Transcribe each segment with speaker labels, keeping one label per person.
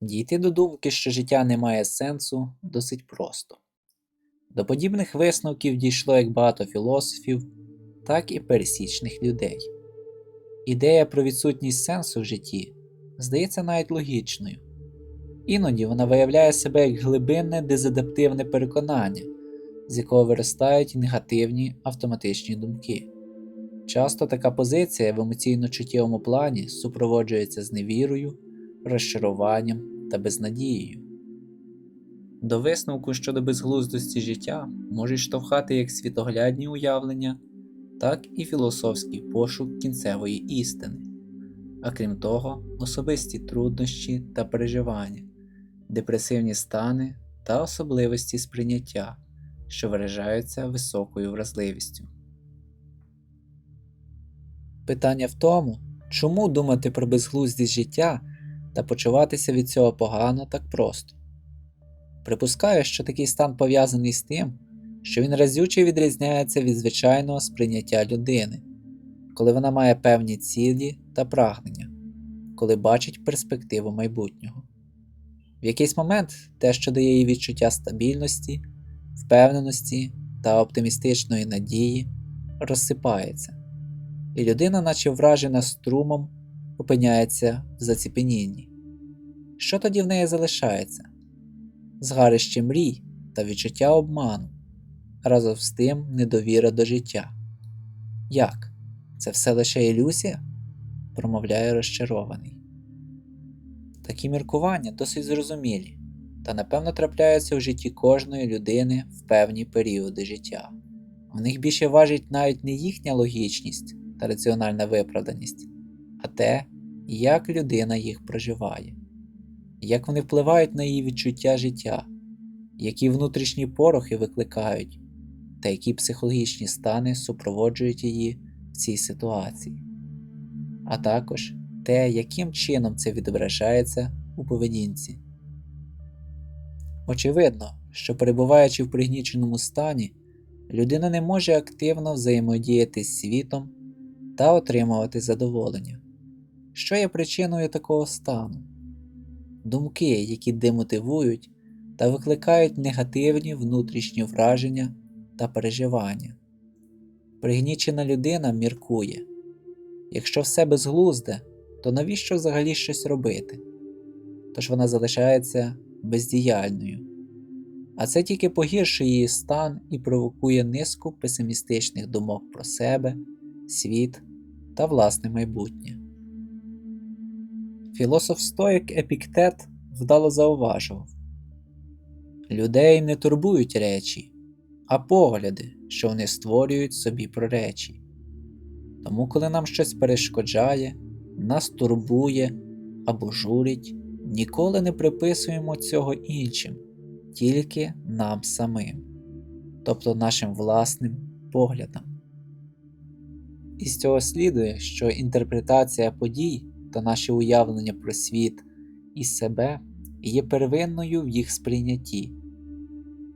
Speaker 1: Дійти до думки, що життя не має сенсу, досить просто. До подібних висновків дійшло як багато філософів, так і пересічних людей. Ідея про відсутність сенсу в житті здається навіть логічною. Іноді вона виявляє себе як глибинне дезадаптивне переконання, з якого виростають негативні автоматичні думки. Часто така позиція в емоційно-чуттєвому плані супроводжується зневірою, розчаруванням та безнадією. До висновку щодо безглуздості життя можуть штовхати як світоглядні уявлення, так і філософський пошук кінцевої істини, а крім того, особисті труднощі та переживання, депресивні стани та особливості сприйняття, що виражаються високою вразливістю. Питання в тому, чому думати про безглуздість життя та почуватися від цього погано так просто. Припускаю, що такий стан пов'язаний з тим, що він разюче відрізняється від звичайного сприйняття людини, коли вона має певні цілі та прагнення, коли бачить перспективу майбутнього. В якийсь момент те, що дає їй відчуття стабільності, впевненості та оптимістичної надії, розсипається, і людина, наче вражена струмом, опиняється в заціпенінні. Що тоді в неї залишається? Згарище мрій та відчуття обману, разом з тим недовіра до життя. Як? Це все лише ілюзія? промовляє розчарований. Такі міркування досить зрозумілі та напевно трапляються в житті кожної людини в певні періоди життя. В них більше важить навіть не їхня логічність та раціональна виправданість, а те, як людина їх проживає, як вони впливають на її відчуття життя, які внутрішні порохи викликають, та які психологічні стани супроводжують її в цій ситуації, а також те, яким чином це відображається у поведінці. Очевидно, що перебуваючи в пригніченому стані, людина не може активно взаємодіяти з світом та отримувати задоволення. Що є причиною такого стану? Думки, які демотивують та викликають негативні внутрішні враження та переживання. Пригнічена людина міркує якщо все безглузде, то навіщо взагалі щось робити? Тож вона залишається бездіяльною. А це тільки погіршує її стан і провокує низку песимістичних думок про себе, світ та власне майбутнє. Філософ стоїк Епіктет вдало зауважував Людей не турбують речі, а погляди, що вони створюють собі про речі. Тому, коли нам щось перешкоджає, нас турбує або журить, ніколи не приписуємо цього іншим, тільки нам самим, тобто нашим власним поглядам. Із цього слідує, що інтерпретація подій та наші уявлення про світ і себе є первинною в їх сприйнятті.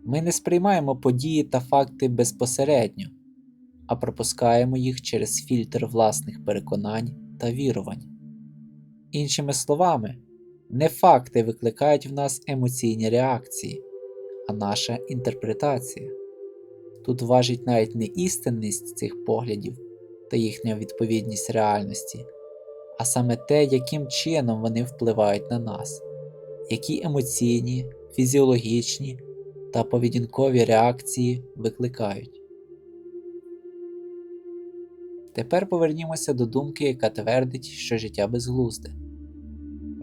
Speaker 1: Ми не сприймаємо події та факти безпосередньо, а пропускаємо їх через фільтр власних переконань та вірувань. Іншими словами, не факти викликають в нас емоційні реакції, а наша інтерпретація. Тут важить навіть не істинність цих поглядів та їхня відповідність реальності, а саме те, яким чином вони впливають на нас, які емоційні, фізіологічні та поведінкові реакції викликають. Тепер повернімося до думки, яка твердить, що життя безглузде.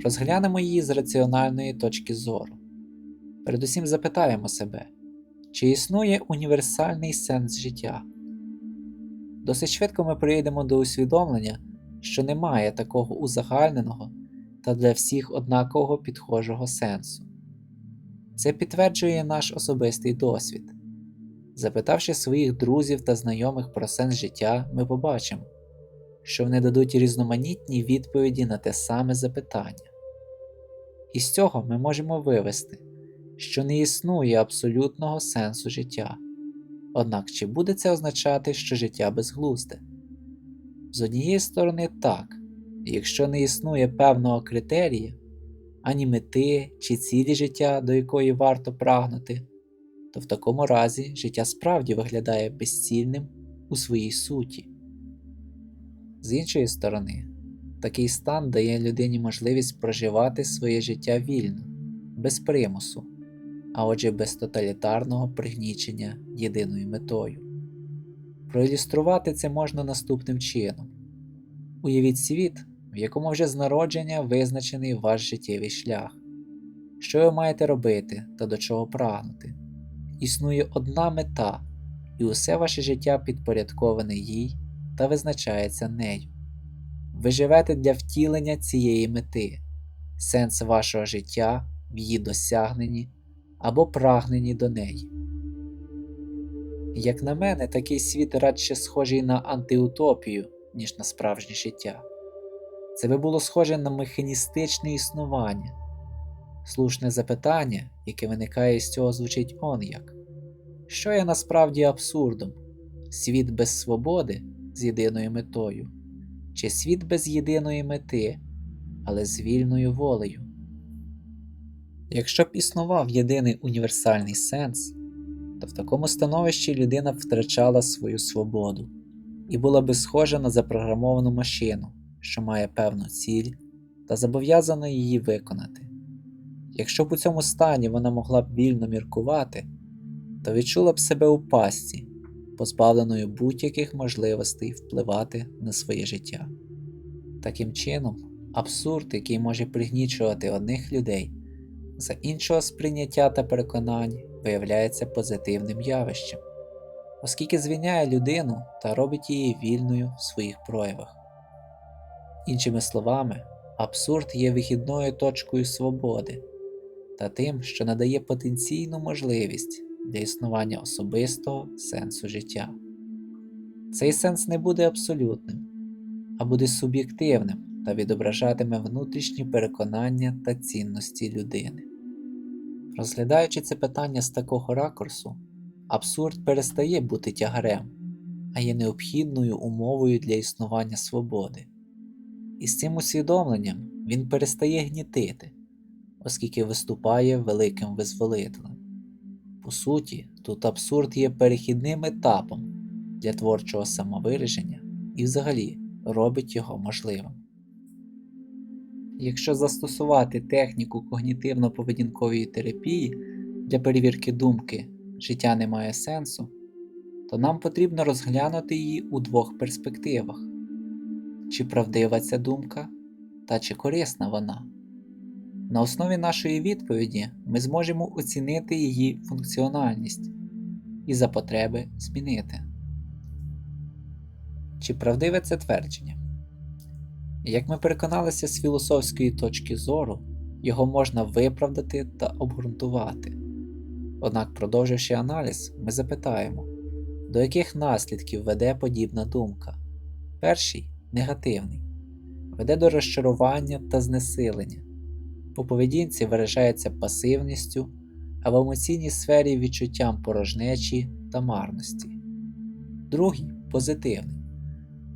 Speaker 1: Розглянемо її з раціональної точки зору. Передусім запитаємо себе, чи існує універсальний сенс життя. Досить швидко ми прийдемо до усвідомлення, що немає такого узагальненого та для всіх однакового підхожого сенсу. Це підтверджує наш особистий досвід. Запитавши своїх друзів та знайомих про сенс життя, ми побачимо, що вони дадуть різноманітні відповіді на те саме запитання. І з цього ми можемо вивести, що не існує абсолютного сенсу життя. Однак чи буде це означати, що життя безглузде? З однієї сторони, так, якщо не існує певного критерія, ані мети чи цілі життя, до якої варто прагнути, то в такому разі життя справді виглядає безцільним у своїй суті. З іншої сторони, такий стан дає людині можливість проживати своє життя вільно, без примусу, а отже без тоталітарного пригнічення єдиною метою. Проілюструвати це можна наступним чином: уявіть світ, в якому вже з народження визначений ваш життєвий шлях, що ви маєте робити та до чого прагнути. Існує одна мета, і усе ваше життя підпорядковане їй та визначається нею. Ви живете для втілення цієї мети, сенс вашого життя в її досягненні або прагненні до неї. Як на мене, такий світ радше схожий на антиутопію, ніж на справжнє життя. Це би було схоже на механістичне існування. Слушне запитання, яке виникає з цього, звучить он як: що є насправді абсурдом? Світ без свободи з єдиною метою, чи світ без єдиної мети, але з вільною волею? Якщо б існував єдиний універсальний сенс, то в такому становищі людина втрачала свою свободу і була би схожа на запрограмовану машину, що має певну ціль та зобов'язана її виконати. Якщо б у цьому стані вона могла б вільно міркувати, то відчула б себе у пастці, позбавленою будь-яких можливостей впливати на своє життя. Таким чином, абсурд, який може пригнічувати одних людей, за іншого сприйняття та переконань виявляється позитивним явищем, оскільки звільняє людину та робить її вільною в своїх проявах. Іншими словами, абсурд є вихідною точкою свободи та тим, що надає потенційну можливість для існування особистого сенсу життя. Цей сенс не буде абсолютним, а буде суб'єктивним та відображатиме внутрішні переконання та цінності людини. Розглядаючи це питання з такого ракурсу, абсурд перестає бути тягарем, а є необхідною умовою для існування свободи. І з цим усвідомленням він перестає гнітити, оскільки виступає великим визволителем. По суті, тут абсурд є перехідним етапом для творчого самовираження і взагалі робить його можливим. Якщо застосувати техніку когнітивно-поведінкової терапії для перевірки думки життя не має сенсу, то нам потрібно розглянути її у двох перспективах: чи правдива ця думка, та чи корисна вона. На основі нашої відповіді ми зможемо оцінити її функціональність і за потреби змінити. Чи правдиве це твердження? Як ми переконалися з філософської точки зору, його можна виправдати та обґрунтувати. Однак, продовживши аналіз, ми запитаємо, до яких наслідків веде подібна думка. Перший негативний, веде до розчарування та знесилення. У поведінці виражається пасивністю, а в емоційній сфері відчуттям порожнечі та марності. Другий позитивний,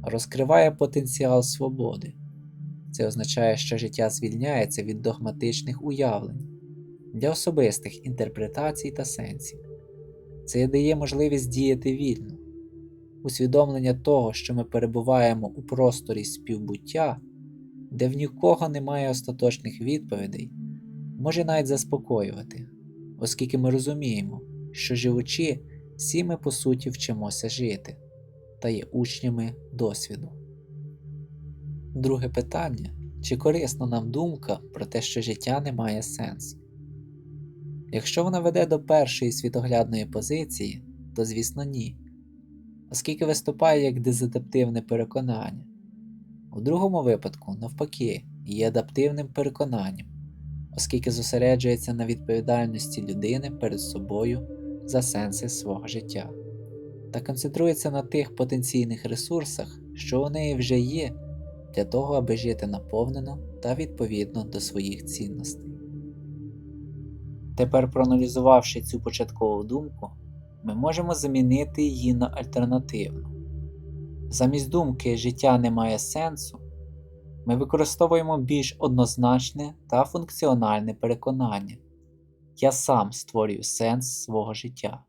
Speaker 1: розкриває потенціал свободи. Це означає, що життя звільняється від догматичних уявлень для особистих інтерпретацій та сенсів. Це дає можливість діяти вільно. Усвідомлення того, що ми перебуваємо у просторі співбуття, де в нікого немає остаточних відповідей, може навіть заспокоювати, оскільки ми розуміємо, що живучи, всі ми по суті вчимося жити та є учнями досвіду. Друге питання чи корисна нам думка про те, що життя не має сенсу? Якщо вона веде до першої світоглядної позиції, то звісно ні, оскільки виступає як дезадаптивне переконання. У другому випадку, навпаки, є адаптивним переконанням, оскільки зосереджується на відповідальності людини перед собою за сенси свого життя, та концентрується на тих потенційних ресурсах, що у неї вже є, для того, аби жити наповнено та відповідно до своїх цінностей. Тепер, проаналізувавши цю початкову думку, ми можемо замінити її на альтернативну. Замість думки життя не має сенсу, ми використовуємо більш однозначне та функціональне переконання. Я сам створюю сенс свого життя.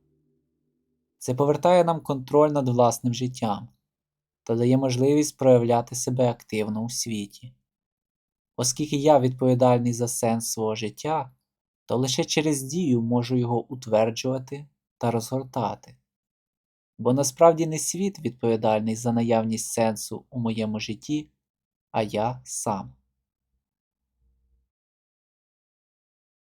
Speaker 1: Це повертає нам контроль над власним життям та дає можливість проявляти себе активно у світі. Оскільки я відповідальний за сенс свого життя, то лише через дію можу його утверджувати та розгортати. Бо насправді не світ відповідальний за наявність сенсу у моєму житті, а я сам.